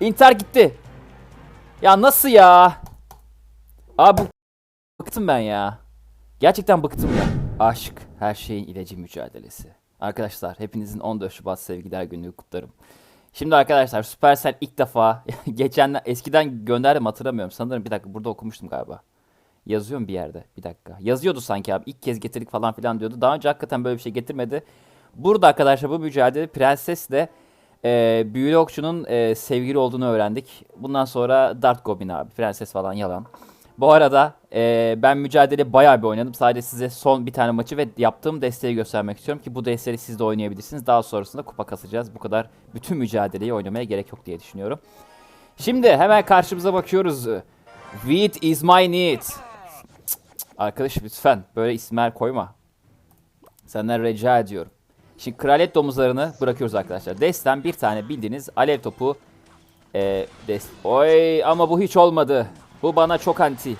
İntihar gitti. Ya nasıl ya? Abi bıktım ben ya. Gerçekten bıktım ya. Aşk her şeyin ilacı mücadelesi. Arkadaşlar hepinizin 14 Şubat Sevgiler Günü kutlarım. Şimdi arkadaşlar Supercell ilk defa geçen eskiden gönderdim hatırlamıyorum. Sanırım bir dakika burada okumuştum galiba. Yazıyor mu bir yerde? Bir dakika. Yazıyordu sanki abi. İlk kez getirdik falan filan diyordu. Daha önce hakikaten böyle bir şey getirmedi. Burada arkadaşlar bu mücadele prensesle e, büyülü okçunun e, sevgili olduğunu öğrendik. Bundan sonra Dart Goblin abi. Prenses falan yalan. Bu arada e, ben mücadele bayağı bir oynadım. Sadece size son bir tane maçı ve yaptığım desteği göstermek istiyorum ki bu desteği siz de oynayabilirsiniz. Daha sonrasında kupa kasacağız. Bu kadar bütün mücadeleyi oynamaya gerek yok diye düşünüyorum. Şimdi hemen karşımıza bakıyoruz. Wheat is my need. Arkadaş lütfen böyle isimler koyma. Senden rica ediyorum. Şimdi kraliyet domuzlarını bırakıyoruz arkadaşlar. Desten bir tane bildiğiniz alev topu. Ee, des Oy ama bu hiç olmadı. Bu bana çok anti.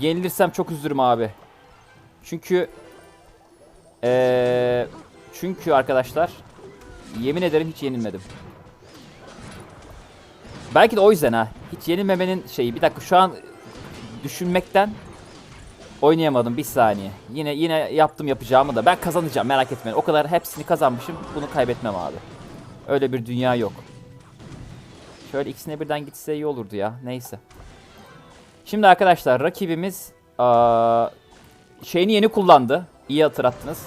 Yenilirsem çok üzülürüm abi. Çünkü ee, çünkü arkadaşlar yemin ederim hiç yenilmedim. Belki de o yüzden ha. Hiç yenilmemenin şeyi. Bir dakika şu an düşünmekten oynayamadım bir saniye. Yine yine yaptım yapacağımı da ben kazanacağım merak etmeyin. O kadar hepsini kazanmışım. Bunu kaybetmem abi. Öyle bir dünya yok. Şöyle ikisine birden gitse iyi olurdu ya. Neyse. Şimdi arkadaşlar rakibimiz aa, şeyini yeni kullandı. İyi hatırlattınız.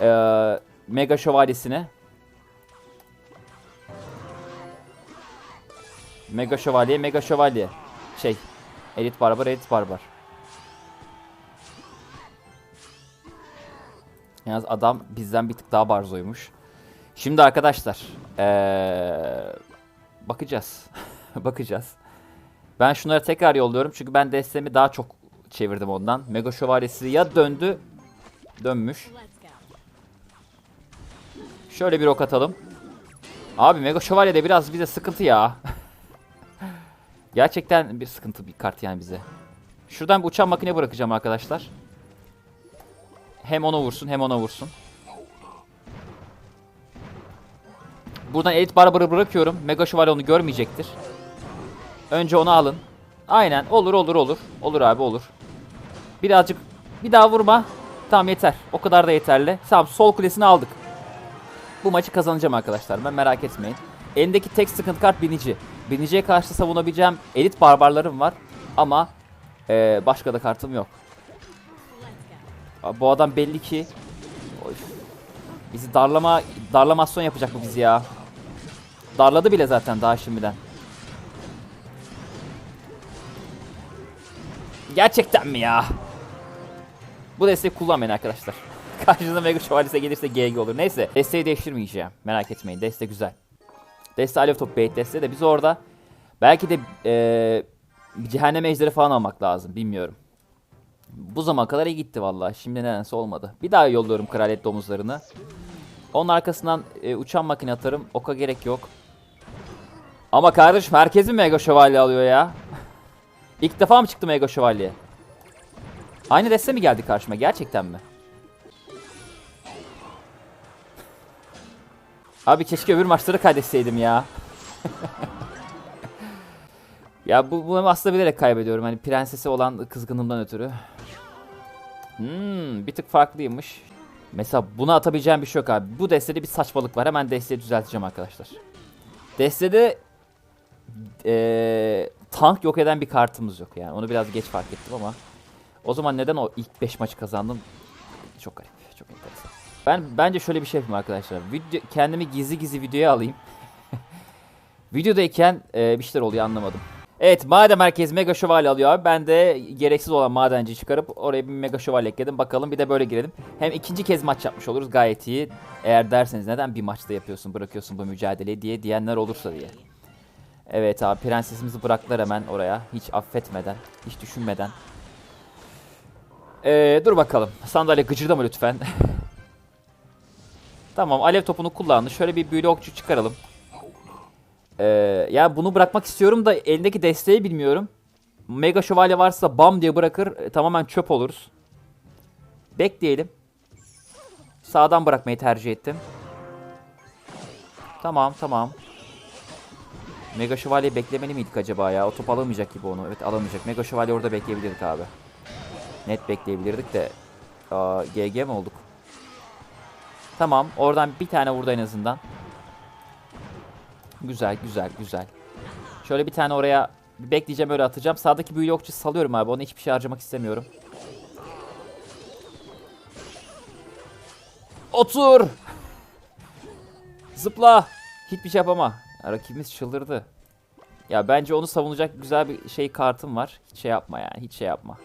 Ee, Mega Şövalyesini. Mega Şövalye, Mega Şövalye. Şey, Elit Barbar, Elit Barbar. Yalnız adam bizden bir tık daha barzoymuş. Şimdi arkadaşlar, ee, bakacağız. bakacağız. Ben şunları tekrar yolluyorum çünkü ben destemi daha çok çevirdim ondan. Mega Şövalyesi ya döndü, dönmüş. Şöyle bir ok atalım. Abi Mega Şövalye de biraz bize sıkıntı ya. Gerçekten bir sıkıntı bir kart yani bize. Şuradan bir uçan makine bırakacağım arkadaşlar. Hem ona vursun hem ona vursun. Buradan Elit Barbar'ı bırakıyorum. Mega Şövalye onu görmeyecektir. Önce onu alın. Aynen olur olur olur. Olur abi olur. Birazcık bir daha vurma. Tamam yeter. O kadar da yeterli. Tamam sol kulesini aldık. Bu maçı kazanacağım arkadaşlar. Ben merak etmeyin. Elindeki tek sıkıntı kart binici. Biniciye karşı savunabileceğim elit barbarlarım var. Ama eee, başka da kartım yok. Bu adam belli ki Oy. bizi darlama darlamasyon yapacak bu bizi ya. Darladı bile zaten daha şimdiden. Gerçekten mi ya? Bu desteği kullanmayın arkadaşlar. Karşınıza Mega Şövalyesi gelirse GG olur. Neyse desteği değiştirmeyeceğim. Merak etmeyin. Deste güzel. Deste Alev Top Bait deste de biz orada belki de eee bir cehennem ejderi falan almak lazım. Bilmiyorum. Bu zamana kadar iyi gitti vallahi. Şimdi nedense olmadı. Bir daha yolluyorum kraliyet domuzlarını. Onun arkasından e, uçan makine atarım. Oka gerek yok. Ama kardeşim herkes mi Mega Şövalye alıyor ya? İlk defa mı çıktı Mega Şövalye? Aynı deste mi geldi karşıma? Gerçekten mi? Abi keşke öbür maçları kaydetseydim ya. ya bu, bu aslında bilerek kaybediyorum. Hani prensesi olan kızgınlığımdan ötürü. Hmm, bir tık farklıymış. Mesela buna atabileceğim bir şey yok abi. Bu destede bir saçmalık var. Hemen desteği düzelteceğim arkadaşlar. Destede eee, tank yok eden bir kartımız yok. Yani onu biraz geç fark ettim ama. O zaman neden o ilk 5 maçı kazandım? Çok garip. Çok enteresan. Ben bence şöyle bir şey yapayım arkadaşlar. Video, kendimi gizli gizli videoya alayım. Videodayken e, bir şeyler oluyor anlamadım. Evet madem herkes mega şövalye alıyor abi ben de gereksiz olan madenci çıkarıp oraya bir mega şövalye ekledim. Bakalım bir de böyle girelim. Hem ikinci kez maç yapmış oluruz gayet iyi. Eğer derseniz neden bir maçta yapıyorsun bırakıyorsun bu mücadeleyi diye diyenler olursa diye. Evet abi prensesimizi bıraktılar hemen oraya. Hiç affetmeden, hiç düşünmeden. Ee, dur bakalım. Sandalye gıcırdama lütfen. Tamam alev topunu kullandı. Şöyle bir büyülü okçu çıkaralım. Ee, ya bunu bırakmak istiyorum da elindeki desteği bilmiyorum. Mega şövalye varsa bam diye bırakır. e, tamamen çöp oluruz. Bekleyelim. Sağdan bırakmayı tercih ettim. Tamam tamam. Mega Şövalye beklemeli miydik acaba ya? O top alamayacak gibi onu. Evet alamayacak. Mega Şövalye orada bekleyebilirdik abi. Net bekleyebilirdik de. Aa, GG mi olduk? Tamam. Oradan bir tane vurdu en azından. Güzel güzel güzel. Şöyle bir tane oraya bir bekleyeceğim öyle atacağım. Sağdaki büyülü okçu salıyorum abi. Ona hiçbir şey harcamak istemiyorum. Otur. Zıpla. Hiçbir şey yapama. Ya, rakibimiz çıldırdı. Ya bence onu savunacak güzel bir şey kartım var. Hiç şey yapma yani. Hiç şey yapma.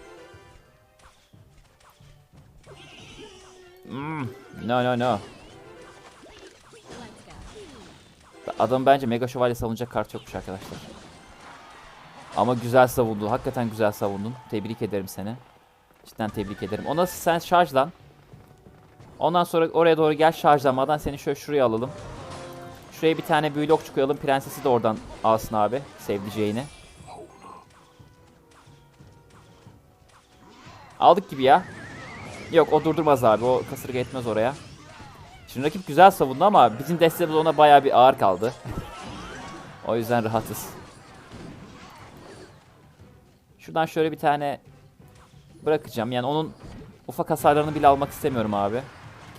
Hmm. No no no. Adam bence Mega Şövalye savunacak kart yokmuş arkadaşlar. Ama güzel savundu. Hakikaten güzel savundun. Tebrik ederim seni. Cidden tebrik ederim. Ona sen şarjlan. Ondan sonra oraya doğru gel şarjlamadan seni şöyle şuraya alalım. Şuraya bir tane büyülü okçu koyalım. Prensesi de oradan alsın abi. Sevdiceğini. Aldık gibi ya. Yok o durdurmaz abi. O kasırga etmez oraya. Şimdi rakip güzel savundu ama bizim destemiz ona bayağı bir ağır kaldı. o yüzden rahatız. Şuradan şöyle bir tane bırakacağım. Yani onun ufak hasarlarını bile almak istemiyorum abi.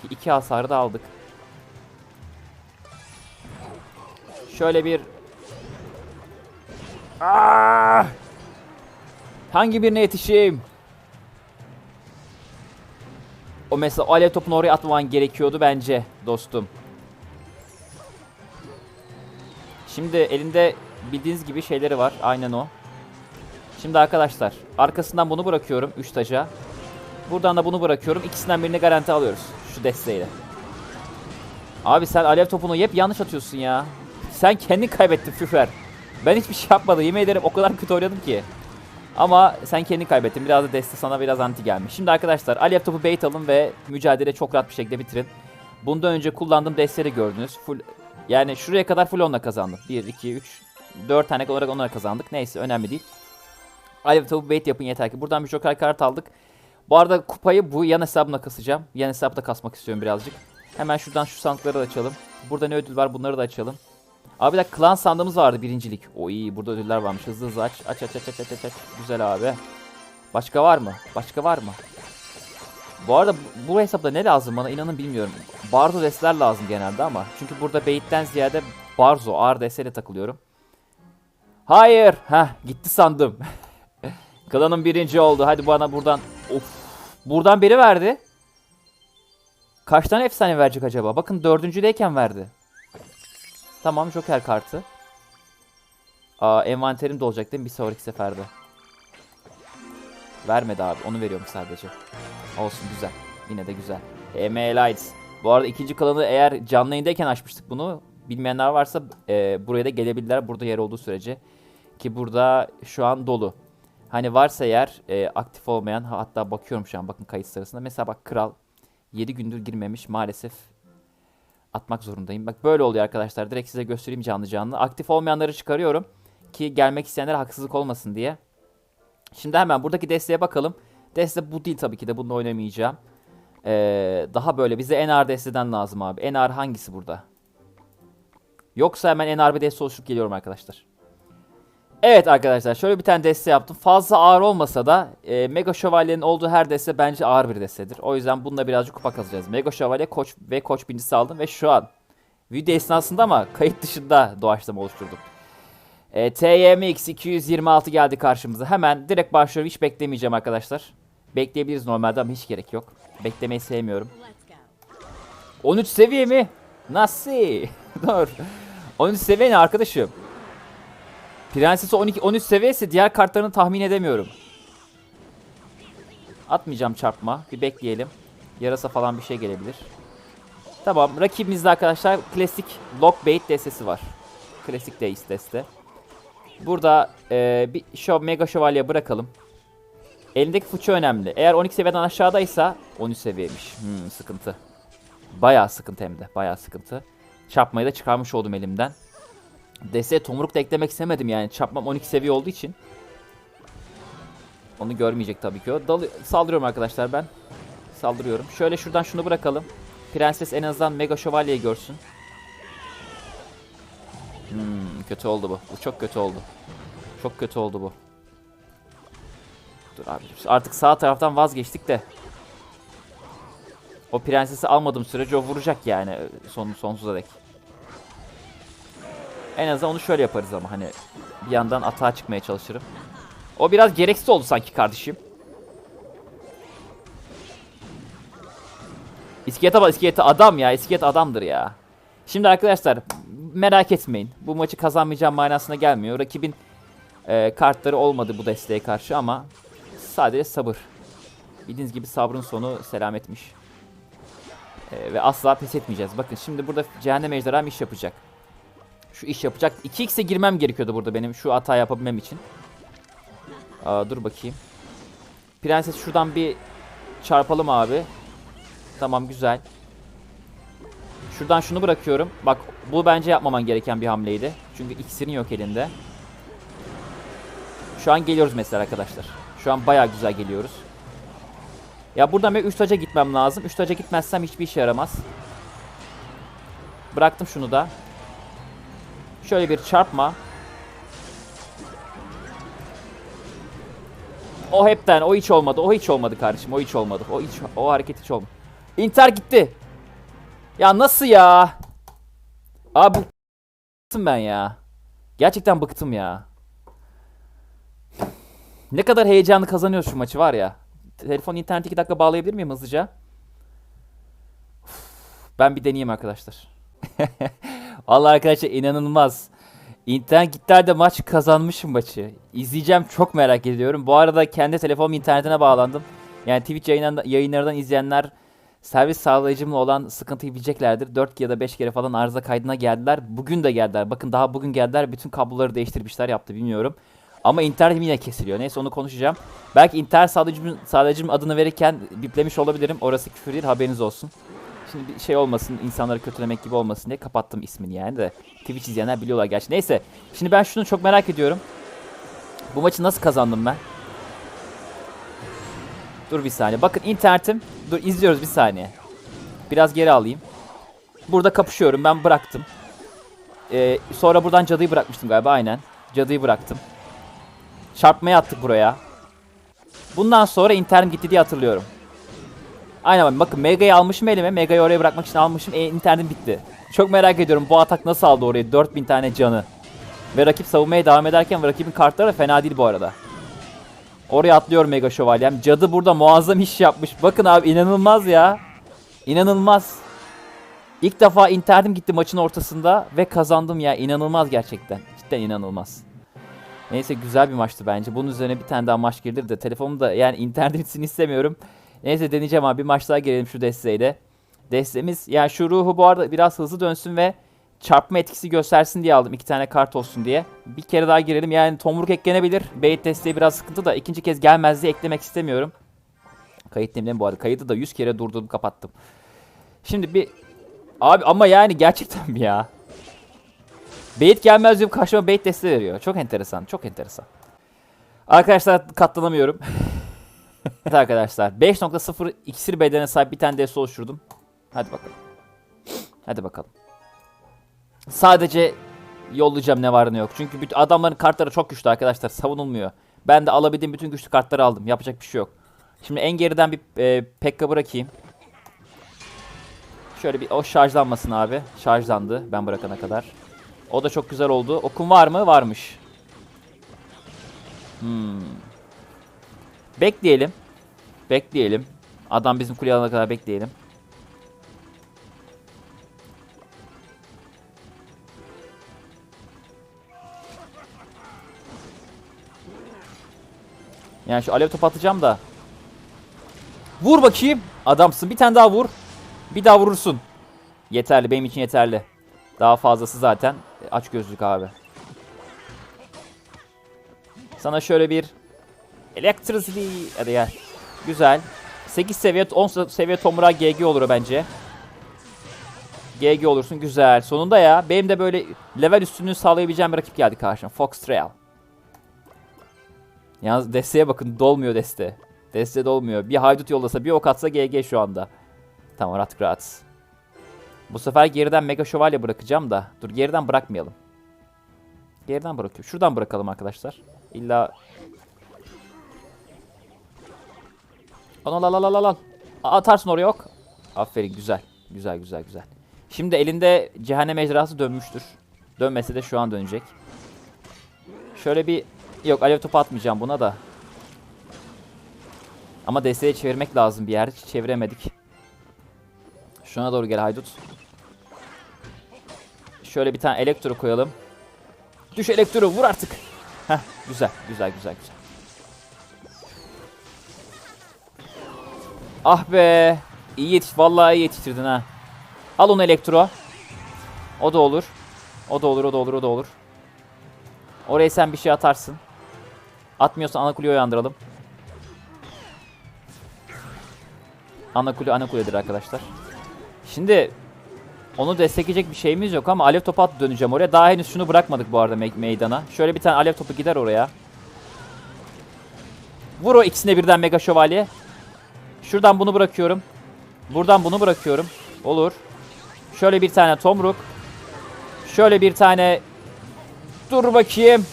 Ki iki hasarı da aldık. Şöyle bir Aa! Hangi birine yetişeyim? O mesela o alev topunu oraya atmaman gerekiyordu bence dostum. Şimdi elinde bildiğiniz gibi şeyleri var. Aynen o. Şimdi arkadaşlar arkasından bunu bırakıyorum 3 taca. Buradan da bunu bırakıyorum. İkisinden birini garanti alıyoruz. Şu desteğiyle. Abi sen alev topunu hep yanlış atıyorsun ya. Sen kendin kaybettin Füfer. Ben hiçbir şey yapmadım. Yemin ederim o kadar kötü oynadım ki. Ama sen kendin kaybettin. Biraz da deste sana biraz anti gelmiş. Şimdi arkadaşlar alev topu bait alın ve mücadele çok rahat bir şekilde bitirin. Bundan önce kullandığım desteleri gördünüz. Full yani şuraya kadar full onunla kazandım. 1, 2, 3, 4 tane olarak onlara kazandık. Neyse önemli değil. Alev topu bait yapın yeter ki. Buradan bir joker kart aldık. Bu arada kupayı bu yan hesabına kasacağım. Yan hesapta kasmak istiyorum birazcık. Hemen şuradan şu sandıkları da açalım. Burada ne ödül var bunları da açalım. Abi de klan sandığımız vardı birincilik. O iyi burada ödüller varmış. Hızlı hızlı aç. Aç aç aç aç aç aç. Güzel abi. Başka var mı? Başka var mı? Bu arada bu, hesapta ne lazım bana inanın bilmiyorum. Barzo destler lazım genelde ama. Çünkü burada bait'ten ziyade Barzo ağır desteyle takılıyorum. Hayır. Heh gitti sandım. Klanım birinci oldu. Hadi bana buradan. Of. Buradan biri verdi. Kaç tane efsane verecek acaba? Bakın dördüncüdeyken verdi. Tamam Joker kartı. Aa envanterim de değil mi bir sonraki seferde? Vermedi abi onu veriyorum sadece. Olsun güzel. Yine de güzel. EM Lights. Bu arada ikinci kanalı eğer canlı yayındayken açmıştık bunu. Bilmeyenler varsa e, buraya da gelebilirler burada yer olduğu sürece. Ki burada şu an dolu. Hani varsa eğer e, aktif olmayan hatta bakıyorum şu an bakın kayıt sırasında. Mesela bak kral 7 gündür girmemiş maalesef atmak zorundayım. Bak böyle oluyor arkadaşlar. Direkt size göstereyim canlı canlı. Aktif olmayanları çıkarıyorum ki gelmek isteyenlere haksızlık olmasın diye. Şimdi hemen buradaki desteğe bakalım. Deste bu değil tabii ki de bununla oynamayacağım. Ee, daha böyle bize en ağır desteden lazım abi. En ağır hangisi burada? Yoksa hemen en ağır bir deste oluşturup geliyorum arkadaşlar. Evet arkadaşlar şöyle bir tane deste yaptım. Fazla ağır olmasa da e, Mega Şövalye'nin olduğu her deste bence ağır bir destedir. O yüzden bununla birazcık kupa kazacağız. Mega Şövalye koç ve koç birincisi aldım ve şu an video esnasında ama kayıt dışında doğaçlama oluşturdum. E, TYMX 226 geldi karşımıza. Hemen direkt başlıyorum. Hiç beklemeyeceğim arkadaşlar. Bekleyebiliriz normalde ama hiç gerek yok. Beklemeyi sevmiyorum. 13 seviye mi? Nasıl? Dur. 13 seviye ne arkadaşım? Prensesi 12 13 seviyesi diğer kartlarını tahmin edemiyorum. Atmayacağım çarpma. Bir bekleyelim. Yarasa falan bir şey gelebilir. Tamam. Rakibimizde arkadaşlar klasik Lockbait destesi var. Klasik Days deste. Burada e, bir şov, Mega Şövalye bırakalım. Elindeki fıçı önemli. Eğer 12 seviyeden aşağıdaysa 13 seviyeymiş. Hmm, sıkıntı. Bayağı sıkıntı hem de. Bayağı sıkıntı. Çarpmayı da çıkarmış oldum elimden. Desteğe tomruk da eklemek istemedim yani. Çarpmam 12 seviye olduğu için. Onu görmeyecek tabii ki o. Dalı saldırıyorum arkadaşlar ben. Saldırıyorum. Şöyle şuradan şunu bırakalım. Prenses en azından Mega Şövalye'yi görsün. Hmm, Kötü oldu bu. Bu çok kötü oldu. Çok kötü oldu bu. Dur abi. Artık sağ taraftan vazgeçtik de. O prensesi almadığım sürece o vuracak yani son, sonsuza dek. En azından onu şöyle yaparız ama hani bir yandan atağa çıkmaya çalışırım. O biraz gereksiz oldu sanki kardeşim. İskelete bak iskelete adam ya. İskelet adamdır ya. Şimdi arkadaşlar merak etmeyin. Bu maçı kazanmayacağım manasına gelmiyor. Rakibin e, kartları olmadı bu desteğe karşı ama sadece sabır. Bildiğiniz gibi sabrın sonu selametmiş. E, ve asla pes etmeyeceğiz. Bakın şimdi burada cehennem ejderham iş yapacak. Şu iş yapacak. 2x'e girmem gerekiyordu burada benim şu hata yapabilmem için. Aa, dur bakayım. Prenses şuradan bir çarpalım abi. Tamam güzel. Şuradan şunu bırakıyorum. Bak bu bence yapmaman gereken bir hamleydi. Çünkü iksirin yok elinde. Şu an geliyoruz mesela arkadaşlar. Şu an bayağı güzel geliyoruz. Ya buradan bir 3 taca gitmem lazım. 3 taca gitmezsem hiçbir işe yaramaz. Bıraktım şunu da. Şöyle bir çarpma. O hepten, o hiç olmadı. O hiç olmadı kardeşim. O hiç olmadı. O hiç o hareket hiç olmadı. Inter gitti. Ya nasıl ya? Abi bıktım ben ya. Gerçekten bıktım ya. Ne kadar heyecanlı kazanıyoruz şu maçı var ya. Telefon internet 2 dakika bağlayabilir miyim hızlıca? Ben bir deneyeyim arkadaşlar. Vallahi arkadaşlar inanılmaz. İnternet gitti de maç kazanmışım maçı. İzleyeceğim çok merak ediyorum. Bu arada kendi telefonum internetine bağlandım. Yani Twitch yayınlarından, izleyenler servis sağlayıcımla olan sıkıntıyı bileceklerdir. 4 ya da 5 kere falan arıza kaydına geldiler. Bugün de geldiler. Bakın daha bugün geldiler. Bütün kabloları değiştirmişler yaptı bilmiyorum. Ama internetim yine kesiliyor. Neyse onu konuşacağım. Belki internet sağlayıcımın, sağlayıcımın adını verirken biplemiş olabilirim. Orası küfür değil haberiniz olsun. Şimdi şey olmasın, insanları kötülemek gibi olmasın diye kapattım ismini yani de. Twitch izleyenler biliyorlar gerçi. Neyse. Şimdi ben şunu çok merak ediyorum. Bu maçı nasıl kazandım ben? Dur bir saniye. Bakın internetim. Dur izliyoruz bir saniye. Biraz geri alayım. Burada kapışıyorum. Ben bıraktım. Ee, sonra buradan cadıyı bırakmıştım galiba. Aynen. Cadıyı bıraktım. Çarpmaya attık buraya. Bundan sonra internet gitti diye hatırlıyorum. Aynen bak- bakın Mega'yı almışım elime. Mega'yı oraya bırakmak için almışım. E, internetim bitti. Çok merak ediyorum bu atak nasıl aldı orayı 4000 tane canı. Ve rakip savunmaya devam ederken rakibin kartları da fena değil bu arada. Oraya atlıyor Mega Şövalyem. Cadı burada muazzam iş yapmış. Bakın abi inanılmaz ya. İnanılmaz. İlk defa internetim gitti maçın ortasında ve kazandım ya. İnanılmaz gerçekten. Cidden inanılmaz. Neyse güzel bir maçtı bence. Bunun üzerine bir tane daha maç gelir de telefonumda yani internetim istemiyorum. Neyse deneyeceğim abi. Bir maç daha gelelim şu desteğiyle. Destemiz yani şu ruhu bu arada biraz hızlı dönsün ve çarpma etkisi göstersin diye aldım. iki tane kart olsun diye. Bir kere daha girelim. Yani tomruk eklenebilir. Bait desteği biraz sıkıntı da ikinci kez gelmez diye eklemek istemiyorum. Kayıt demeyeyim bu arada. Kayıtı da 100 kere durdurdum kapattım. Şimdi bir... Abi ama yani gerçekten ya? Bait gelmez diyor karşıma bait desteği veriyor. Çok enteresan. Çok enteresan. Arkadaşlar katlanamıyorum. evet arkadaşlar 5.0 iksir bedenine sahip bir tane deste oluşturdum. Hadi bakalım. Hadi bakalım. Sadece yollayacağım ne var ne yok. Çünkü adamların kartları çok güçlü arkadaşlar. Savunulmuyor. Ben de alabildiğim bütün güçlü kartları aldım. Yapacak bir şey yok. Şimdi en geriden bir e, Pekka bırakayım. Şöyle bir o şarjlanmasın abi. Şarjlandı ben bırakana kadar. O da çok güzel oldu. Okun var mı? Varmış. Hmm. Bekleyelim. Bekleyelim. Adam bizim kuleye alana kadar bekleyelim. Yani şu alev top atacağım da. Vur bakayım. Adamsın. Bir tane daha vur. Bir daha vurursun. Yeterli. Benim için yeterli. Daha fazlası zaten. Aç gözlük abi. Sana şöyle bir Electricity. Hadi gel. Güzel. 8 seviye 10 seviye Tomura GG olur bence. GG olursun güzel. Sonunda ya benim de böyle level üstünlüğü sağlayabileceğim bir rakip geldi karşıma. Fox Trail. Yalnız desteğe bakın dolmuyor deste. Deste dolmuyor. Bir haydut yollasa bir ok atsa GG şu anda. Tamam rahat rahat. Bu sefer geriden Mega Şövalye bırakacağım da. Dur geriden bırakmayalım. Geriden bırakıyor. Şuradan bırakalım arkadaşlar. İlla... Al al al al al Atarsın oraya yok. Aferin güzel. Güzel güzel güzel. Şimdi elinde cehennem ejderhası dönmüştür. Dönmese de şu an dönecek. Şöyle bir... Yok alev topu atmayacağım buna da. Ama desteğe çevirmek lazım bir yer. Çeviremedik. Şuna doğru gel haydut. Şöyle bir tane elektro koyalım. Düş elektro vur artık. Heh güzel güzel güzel güzel. Ah be. İyi yetiş vallahi iyi yetiştirdin ha. Al onu elektro. O da olur. O da olur o da olur o da olur. Oraya sen bir şey atarsın. Atmıyorsan ana kuleyi uyandıralım. Ana kule ana kuledir arkadaşlar. Şimdi onu destekleyecek bir şeyimiz yok ama alev topu at döneceğim oraya. Daha henüz şunu bırakmadık bu arada me- meydana. Şöyle bir tane alev topu gider oraya. Vur o ikisine birden mega şövalye. Şuradan bunu bırakıyorum. Buradan bunu bırakıyorum. Olur. Şöyle bir tane tomruk. Şöyle bir tane dur bakayım.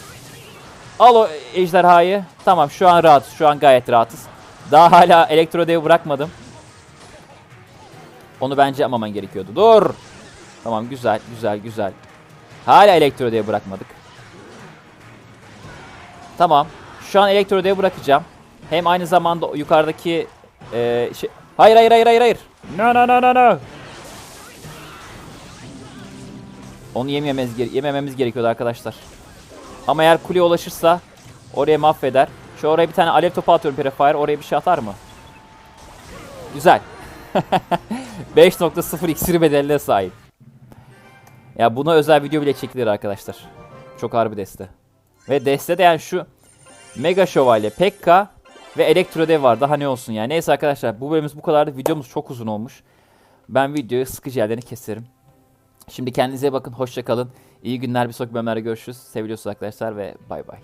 Al o ejderhayı. Tamam şu an rahatız. Şu an gayet rahatız. Daha hala elektro devi bırakmadım. Onu bence yapmaman gerekiyordu. Dur. Tamam güzel güzel güzel. Hala elektro devi bırakmadık. Tamam. Şu an elektro devi bırakacağım. Hem aynı zamanda yukarıdaki e, şey... Hayır hayır hayır hayır hayır. No no no no no. Onu yemememiz, yemememiz gerekiyordu arkadaşlar. Ama eğer kuleye ulaşırsa oraya mahveder. Şu oraya bir tane alev topu atıyorum Prefire. Oraya bir şey atar mı? Güzel. 5.0 iksir bedeline sahip. Ya buna özel video bile çekilir arkadaşlar. Çok harbi deste. Ve deste de yani şu Mega Şövalye, Pekka ve Elektro Dev var. Daha ne olsun yani. Neyse arkadaşlar bu bölümümüz bu kadardı. Videomuz çok uzun olmuş. Ben videoyu sıkıcı yerlerini keserim. Şimdi kendinize bakın. Hoşça kalın. İyi günler. Bir sonraki bölümlerde görüşürüz. Seviliyorsunuz arkadaşlar ve bay bay.